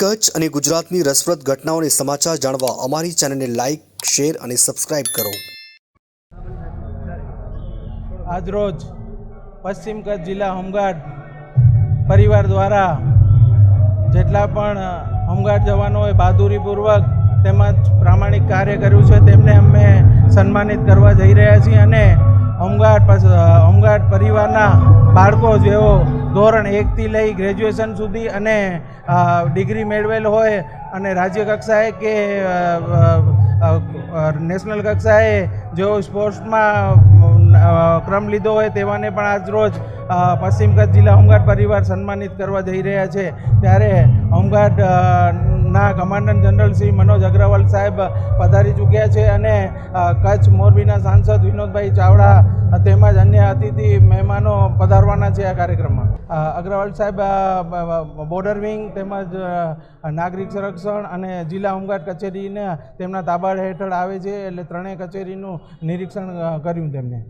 કચ્છ અને ગુજરાતની રસપ્રદ ઘટનાઓને સમાચાર જાણવા અમારી ચેનલને લાઇક શેર અને સબસ્ક્રાઇબ કરો. આજરોજ પશ્ચિમ કચ્છ જિલ્લા હોમગાર્ડ પરિવાર દ્વારા જેટલા પણ હોમગાર્ડ જવાનોએ બહાદુરીપૂર્વક તેમજ પ્રામાણિક કાર્ય કર્યું છે, તેમને અમે સન્માનિત કરવા જઈ રહ્યા છીએ અને હોમગાર્ડ પરિવારના બાળકો જેઓ ધોરણ એકથી લઈ ગ્રેજ્યુએશન સુધી અને ડિગ્રી મેળવેલ હોય અને રાજ્ય કક્ષાએ કે નેશનલ કક્ષાએ જેઓ સ્પોર્ટ્સમાં ક્રમ લીધો હોય તેવાને પણ આજ રોજ પશ્ચિમ કચ્છ જિલ્લા હોમગાર્ડ પરિવાર સન્માનિત કરવા જઈ રહ્યા છે. ત્યારે હોમગાર્ડ અ, ના કમાન્ડન્ટ જનરલ શ્રી મનોજ અગ્રવાલ સાહેબ પધારી ચૂક્યા છે અને કચ્છ મોરબીના સાંસદ વિનોદભાઈ ચાવડા તેમજ અતિથિ મહેમાનો પધારવાના છે આ કાર્યક્રમમાં. અગ્રવાલ સાહેબ બોર્ડર વિંગ તેમજ નાગરિક સંરક્ષણ અને જિલ્લા હોમગાર્ડ કચેરીને તેમના તાબા હેઠળ આવે છે એટલે ત્રણેય કચેરીનું નિરીક્ષણ કર્યું તેમને